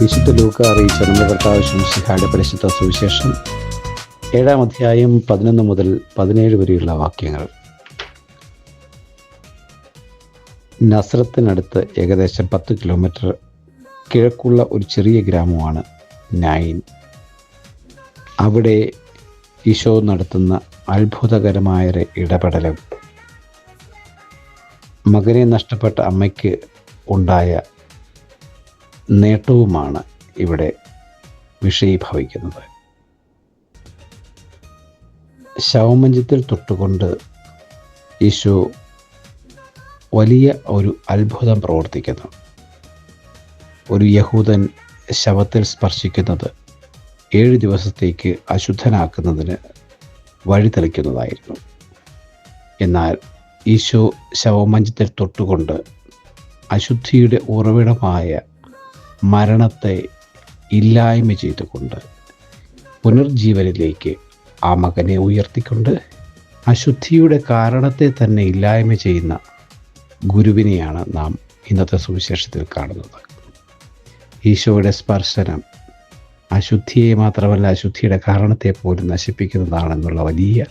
വിശുദ്ധ ലൂക്ക അറിയിച്ച നമ്മുടെ കർത്താവ് ശംസിഹായുടെ പരിശുദ്ധ സുവിശേഷം ഏഴാം അധ്യായം പതിനൊന്ന് മുതൽ പതിനേഴ് വരെയുള്ള വാക്യങ്ങൾ. നസ്രത്തിനടുത്ത് ഏകദേശം പത്ത് കിലോമീറ്റർ കിഴക്കുള്ള ഒരു ചെറിയ ഗ്രാമമാണ് നൈൻ അവിടെ ഈശോ നടത്തുന്ന അത്ഭുതകരമായ ഇടപെടലും മകനെ നഷ്ടപ്പെട്ട അമ്മയ്ക്ക് ഉണ്ടായ നേട്ടവുമാണ് ഇവിടെ വിഷയീഭവിക്കുന്നത്. ശവമഞ്ചത്തിൽ തൊട്ടുകൊണ്ട് ഈശോ വലിയ ഒരു അത്ഭുതം പ്രവർത്തിക്കുന്നു. ഒരു യഹൂദൻ ശവത്തിൽ സ്പർശിക്കുന്നത് ഏഴ് ദിവസത്തേക്ക് അശുദ്ധനാക്കുന്നതിന് വഴി തെളിക്കുന്നതായിരുന്നു എന്നാൽ ഈശോ ശവമഞ്ചത്തിൽ തൊട്ടുകൊണ്ട് അശുദ്ധിയുടെ ഉറവിടമായ മരണത്തെ ഇല്ലായ്മ ചെയ്തുകൊണ്ട് പുനർജീവനിലേക്ക് ആ മകനെ ഉയർത്തിക്കൊണ്ട് അശുദ്ധിയുടെ കാരണത്തെ തന്നെ ഇല്ലായ്മ ചെയ്യുന്ന ഗുരുവിനെയാണ് നാം ഇന്നത്തെ സുവിശേഷത്തിൽ കാണുന്നത്. ഈശോയുടെ സ്പർശനം അശുദ്ധിയെ മാത്രമല്ല അശുദ്ധിയുടെ കാരണത്തെ പോലും നശിപ്പിക്കുന്നതാണെന്നുള്ള വലിയ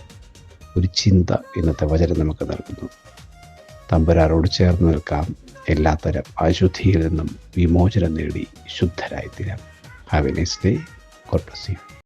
ഒരു ചിന്ത ഇന്നത്തെ വചനം നമുക്ക് നൽകുന്നു. തമ്പുരാരോട് ചേർന്ന് നിൽക്കാം. എല്ലാത്തരം അശുദ്ധിയിൽ നിന്നും വിമോചനം നേടി ശുദ്ധരായിത്തീരാം. Have a next day God bless you